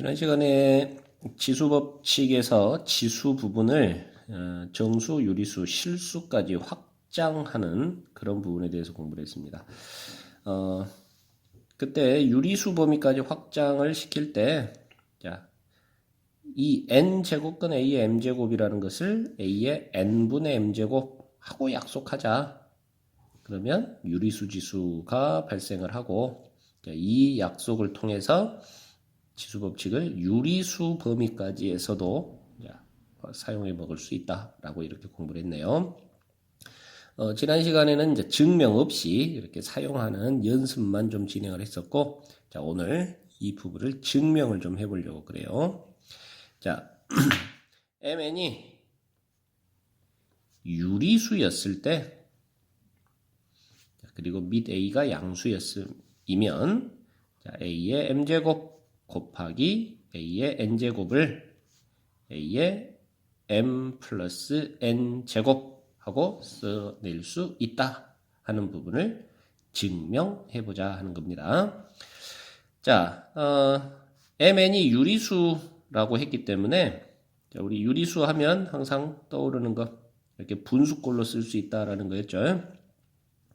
지난 시간에 지수 법칙에서 지수 부분을 어, 정수, 유리수, 실수까지 확장하는 그런 부분에 대해서 공부를 했습니다. 어, 그때 유리수 범위까지 확장을 시킬 때, 자, 이 n 제곱근 a의 m 제곱이라는 것을 a의 n분의 m 제곱 하고 약속하자. 그러면 유리수 지수가 발생을 하고 자, 이 약속을 통해서 지수 법칙을 유리수 범위까지에서도 자, 사용해 먹을 수 있다라고 이렇게 공부를 했네요. 어, 지난 시간에는 이제 증명 없이 이렇게 사용하는 연습만 좀 진행을 했었고, 자, 오늘 이 부분을 증명을 좀 해보려고 그래요. 자, mn이 유리수였을 때, 자, 그리고 및 a가 양수였으면, 자, a의 m제곱 곱하기 a의 n제곱을 a의 m 플러스 n 제곱하고 써낼 수 있다 하는 부분을 증명해보자 하는 겁니다. 자, 어, mn이 유리수라고 했기 때문에 자, 우리 유리수 하면 항상 떠오르는 거 이렇게 분수꼴로 쓸 수 있다라는 거였죠.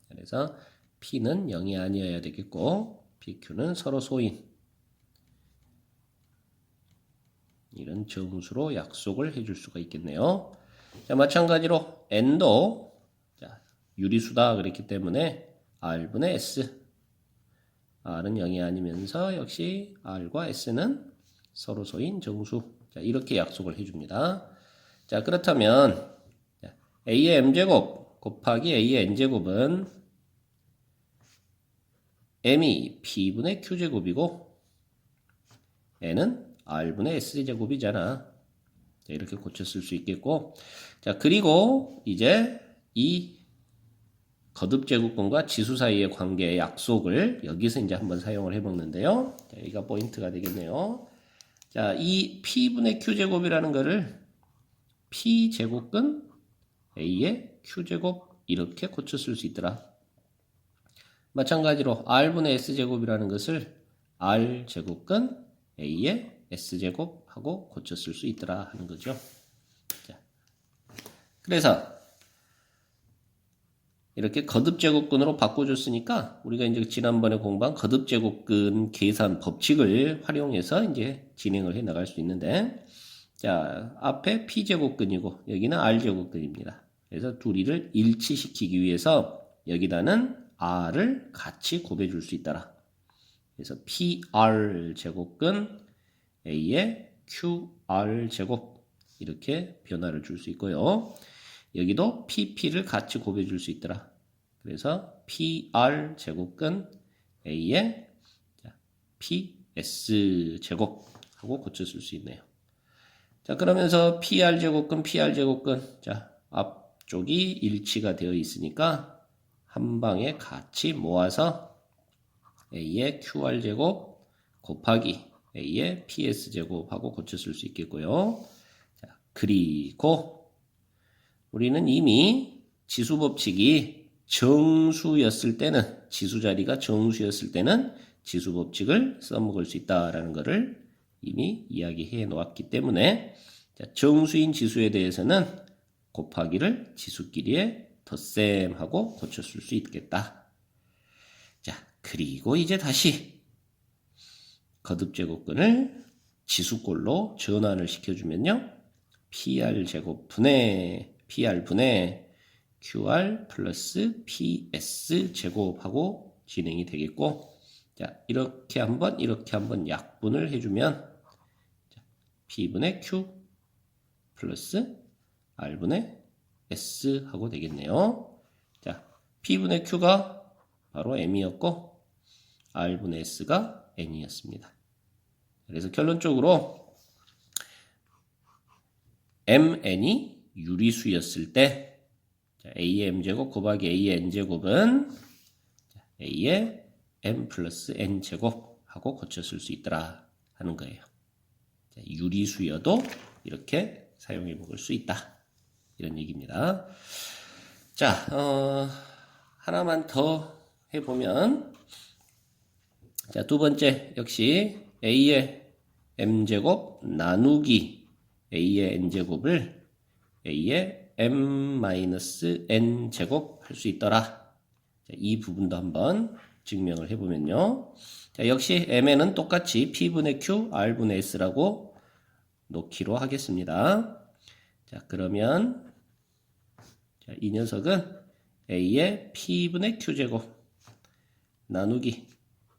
그래서 p는 0이 아니어야 되겠고 pq는 서로 소인 이런 정수로 약속을 해줄 수가 있겠네요. 자, 마찬가지로 n도 자, 유리수다 그랬기 때문에 r분의 s r은 0이 아니면서 역시 r과 s는 서로 소인 정수 자, 이렇게 약속을 해줍니다. 자 그렇다면 a의 m제곱 곱하기 a의 n제곱은 m이 p분의 q제곱이고 n은 r분의 s제곱이잖아. 자, 이렇게 고쳤을 수 있겠고. 자, 그리고 이제 이 거듭제곱근과 지수 사이의 관계의 약속을 여기서 이제 한번 사용을 해먹는데요. 자, 여기가 포인트가 되겠네요. 자, 이 p분의 q제곱이라는 거를 p제곱근 a의 q제곱 이렇게 고쳤을 수 있더라. 마찬가지로 r분의 s제곱이라는 것을 r제곱근 a의 s제곱하고 고쳤을 수 있더라 하는 거죠. 자, 그래서 이렇게 거듭제곱근으로 바꿔줬으니까 우리가 이제 지난번에 공부한 거듭제곱근 계산 법칙을 활용해서 이제 진행을 해 나갈 수 있는데 자 앞에 p제곱근이고 여기는 r제곱근입니다. 그래서 둘이를 일치시키기 위해서 여기다는 r을 같이 곱해줄 수 있더라. 그래서 pr 제곱근 a의 qr 제곱 이렇게 변화를 줄 수 있고요. 여기도 pp를 같이 곱해 줄 수 있더라. 그래서 pr 제곱근 a의 ps 제곱하고 고쳤을 수 있네요. 자 그러면서 pr 제곱근 pr 제곱근 자 앞쪽이 일치가 되어 있으니까 한 방에 같이 모아서 a의 qr 제곱 곱하기 a의 ps 제곱하고 고쳤을 수 있겠고요. 자, 그리고 우리는 이미 지수 법칙이 정수였을 때는 지수 자리가 정수였을 때는 지수 법칙을 써먹을 수 있다라는 것을 이미 이야기해 놓았기 때문에 자, 정수인 지수에 대해서는 곱하기를 지수끼리의 덧셈하고 고쳤을 수 있겠다. 자, 그리고 이제 다시 거듭 제곱근을 지수꼴로 전환을 시켜주면요. PR 제곱 분의 PR 분의 QR 플러스 PS 제곱하고 진행이 되겠고 자 이렇게 한번 이렇게 한번 약분을 해주면 P분의 Q 플러스 R분의 S 하고 되겠네요. 자 P분의 Q가 바로 M이었고 R분의 S가 N이었습니다. 그래서 결론적으로 mn이 유리수였을 때 a의 m제곱 곱하기 a의 n제곱은 a의 m 플러스 n제곱 하고 고쳤을 수 있더라 하는 거예요. 유리수여도 이렇게 사용해 먹을 수 있다. 이런 얘기입니다. 자, 어, 하나만 더 해보면 자, 두 번째 역시 A의 m제곱 나누기 a의 n제곱을 a의 m-n제곱 할 수 있더라. 자, 이 부분도 한번 증명을 해보면요. 자, 역시 mn은 똑같이 p분의 q, r분의 s라고 놓기로 하겠습니다. 자, 그러면 자, 이 녀석은 a의 p분의 q제곱 나누기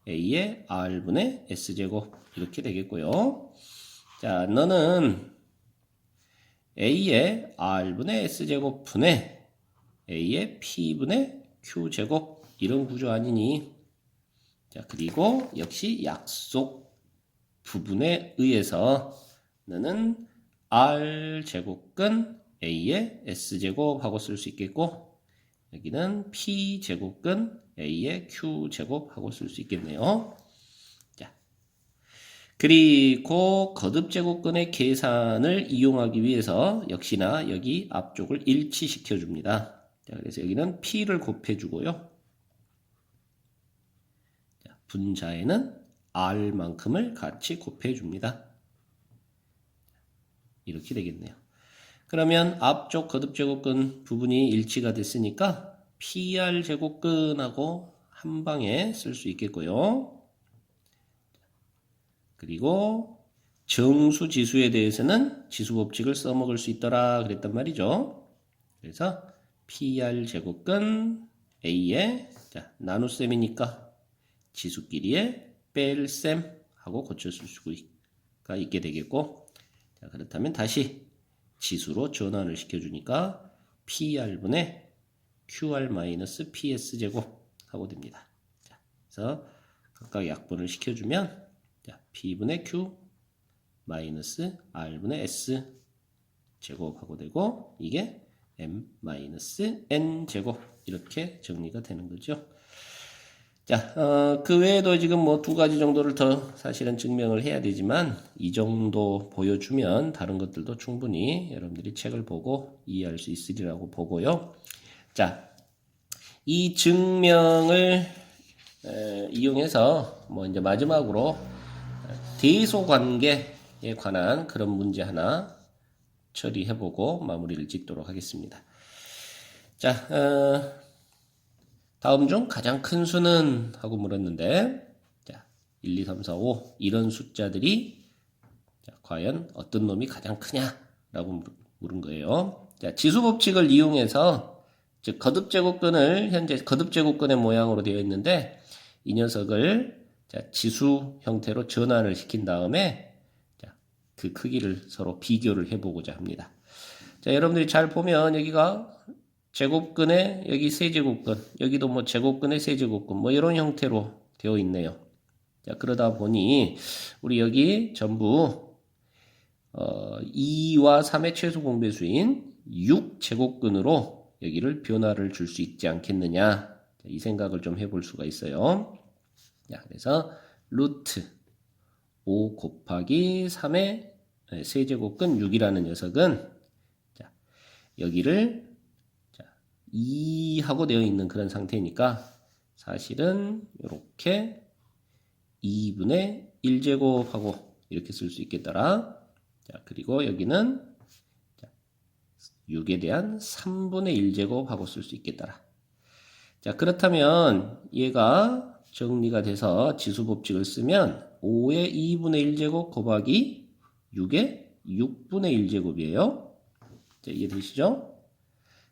a의 r분의 s제곱 이렇게 되겠고요. 자, 너는 a의 r분의 s제곱 분의 a의 p분의 q제곱 이런 구조 아니니 자, 그리고 역시 약속 부분에 의해서 너는 r제곱근 a의 s제곱하고 쓸 수 있겠고 여기는 p제곱근 a의 q제곱하고 쓸 수 있겠네요. 자, 그리고 거듭 제곱근의 계산을 이용하기 위해서 역시나 여기 앞쪽을 일치시켜 줍니다. 자, 그래서 여기는 p를 곱해 주고요. 자, 분자에는 r만큼을 같이 곱해 줍니다. 이렇게 되겠네요. 그러면 앞쪽 거듭제곱근 부분이 일치가 됐으니까 PR 제곱근하고 한 방에 쓸 수 있겠고요. 그리고 정수 지수에 대해서는 지수 법칙을 써먹을 수 있더라 그랬단 말이죠. 그래서 PR 제곱근 A의 자, 나눗셈이니까 지수끼리의 뺄셈 하고 고쳤을 수가 있게 되겠고 자, 그렇다면 다시 지수로 전환을 시켜주니까 PR분의 QR-PS 제곱 하고 됩니다. 자, 그래서 각각 약분을 시켜주면 자, P분의 Q 마이너스 R분의 S 제곱하고 되고 이게 M 마이너스 N 제곱 이렇게 정리가 되는 거죠. 자, 어, 그 외에도 지금 뭐 두 가지 정도를 더 사실은 증명을 해야 되지만 이 정도 보여주면 다른 것들도 충분히 여러분들이 책을 보고 이해할 수 있으리라고 보고요. 자, 이 증명을 에, 이용해서 뭐 이제 마지막으로 대소 관계에 관한 그런 문제 하나 처리해보고 마무리를 짓도록 하겠습니다. 자, 어, 다음 중 가장 큰 수는 하고 물었는데 자, 1, 2, 3, 4, 5 이런 숫자들이 자, 과연 어떤 놈이 가장 크냐라고 물은 거예요. 자, 지수 법칙을 이용해서 즉 거듭 제곱근을 현재 거듭 제곱근의 모양으로 되어 있는데 이 녀석을 자, 지수 형태로 전환을 시킨 다음에 자, 그 크기를 서로 비교를 해보고자 합니다. 자, 여러분들이 잘 보면 여기가 제곱근에 여기 세제곱근, 여기도 뭐 제곱근에 세제곱근, 뭐 이런 형태로 되어 있네요. 자, 그러다 보니 우리 여기 전부 어, 2와 3의 최소 공배수인 6제곱근으로 여기를 변화를 줄 수 있지 않겠느냐. 자, 이 생각을 좀 해볼 수가 있어요. 자, 그래서 루트 5 곱하기 3의 세제곱근 6이라는 녀석은 자, 여기를 2하고 되어 있는 그런 상태니까 사실은 이렇게 2분의 1제곱하고 이렇게 쓸 수 있겠더라. 자, 그리고 여기는 6에 대한 3분의 1제곱하고 쓸 수 있겠더라. 자, 그렇다면 얘가 정리가 돼서 지수 법칙을 쓰면 5의 2분의 1제곱 곱하기 6의 6분의 1제곱이에요. 자, 이해되시죠?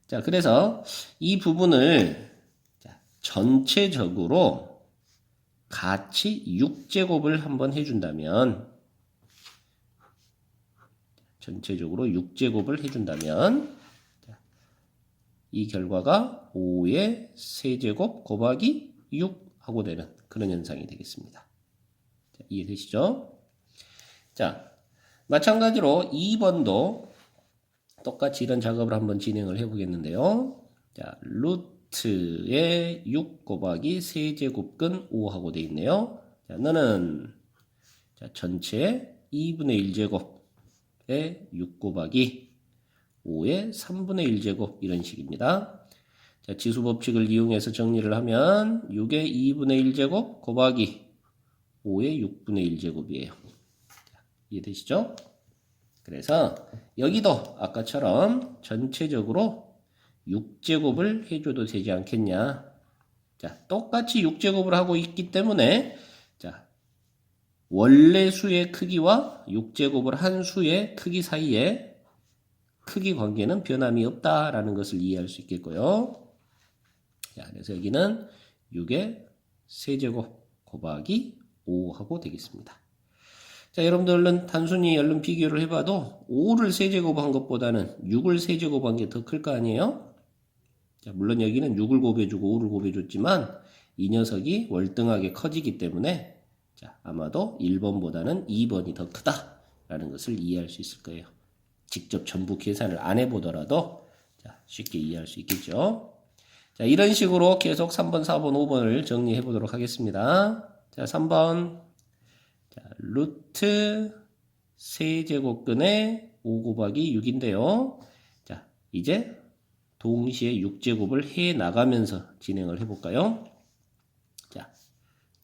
자, 그래서 이 부분을 전체적으로 같이 6제곱을 한번 해준다면 전체적으로 6제곱을 해준다면 이 결과가 5의 세제곱 곱하기 6 하고 되는 그런 현상이 되겠습니다. 자, 이해되시죠? 자, 마찬가지로 2번도 똑같이 이런 작업을 한번 진행을 해 보겠는데요. 자, 루트의 6 곱하기 세제곱근 5하고 되어 있네요. 자, 너는 자, 전체 2분의 1제곱에 6 곱하기 5의 3분의 1 제곱 이런 식입니다. 자, 지수 법칙을 이용해서 정리를 하면 6의 2분의 1 제곱 곱하기 5의 6분의 1 제곱이에요. 이해되시죠? 그래서 여기도 아까처럼 전체적으로 6제곱을 해줘도 되지 않겠냐. 자, 똑같이 6제곱을 하고 있기 때문에 자, 원래 수의 크기와 6제곱을 한 수의 크기 사이에 크기 관계는 변함이 없다라는 것을 이해할 수 있겠고요. 자, 그래서 여기는 6의 세제곱 곱하기 5하고 되겠습니다. 자, 여러분들 얼른 단순히 얼른 비교를 해봐도 5를 세제곱한 것보다는 6을 세제곱한 게 더 클 거 아니에요? 자, 물론 여기는 6을 곱해주고 5를 곱해줬지만 이 녀석이 월등하게 커지기 때문에 자, 아마도 1번보다는 2번이 더 크다라는 것을 이해할 수 있을 거예요. 직접 전부 계산을 안 해보더라도 자, 쉽게 이해할 수 있겠죠. 자, 이런 식으로 계속 3번, 4번, 5번을 정리해 보도록 하겠습니다. 자, 3번. 자, 루트 세제곱근의 5 곱하기 6인데요. 자, 이제 동시에 6제곱을 해 나가면서 진행을 해 볼까요?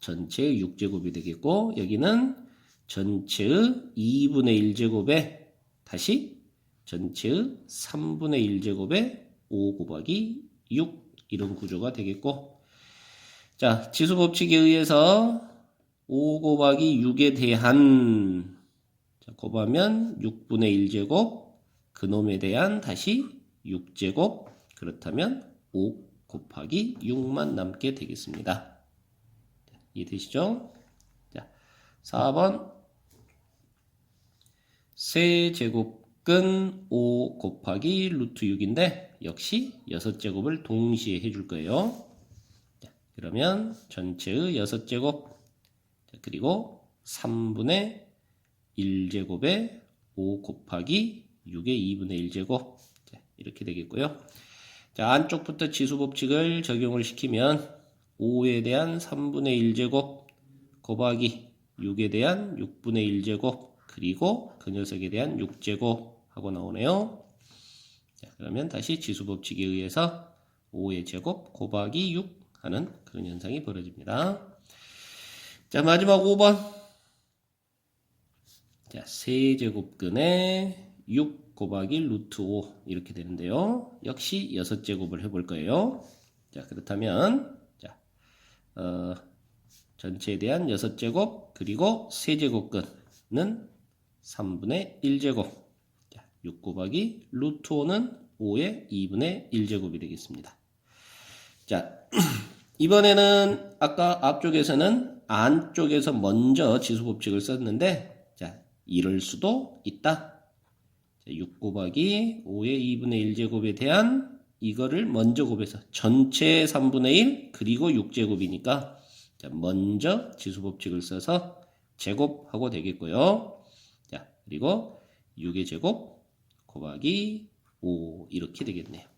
자, 전체의 6제곱이 되겠고, 여기는 전체의 2분의 1제곱에 다시 전체의 3분의 1제곱에 5 곱하기 6 이런 구조가 되겠고 자 지수 법칙에 의해서 5 곱하기 6에 대한 자, 곱하면 6분의 1제곱 그놈에 대한 다시 6제곱 그렇다면 5 곱하기 6만 남게 되겠습니다. 이해되시죠? 자, 4번 세제곱근 5 곱하기 루트 6인데 역시 6제곱을 동시에 해줄 거예요. 자, 그러면 전체의 6제곱 그리고 3분의 1제곱에 5 곱하기 6의 2분의 1제곱 자, 이렇게 되겠고요. 자, 안쪽부터 지수 법칙을 적용을 시키면 5에 대한 3분의 1제곱 곱하기 6에 대한 6분의 1제곱 그리고 그 녀석에 대한 6제곱 하고 나오네요. 자, 그러면 다시 지수 법칙에 의해서 5의 제곱 곱하기 6 하는 그런 현상이 벌어집니다. 자, 마지막 5번. 자, 세제곱근에 6 곱하기 루트 5 이렇게 되는데요. 역시 6제곱을 해볼 거예요. 자, 그렇다면 자, 어, 전체에 대한 6제곱 그리고 세제곱근은 3분의 1제곱 자, 6 곱하기 루트 5는 5의 2분의 1제곱이 되겠습니다. 자, 이번에는 아까 앞쪽에서는 안쪽에서 먼저 지수법칙을 썼는데 자, 이럴 수도 있다. 자, 6 곱하기 5의 2분의 1제곱에 대한 이거를 먼저 곱해서 전체 3분의 1 그리고 6제곱이니까 자, 먼저 지수법칙을 써서 제곱하고 되겠고요. 자, 그리고 6의 제곱 곱하기 5 이렇게 되겠네요.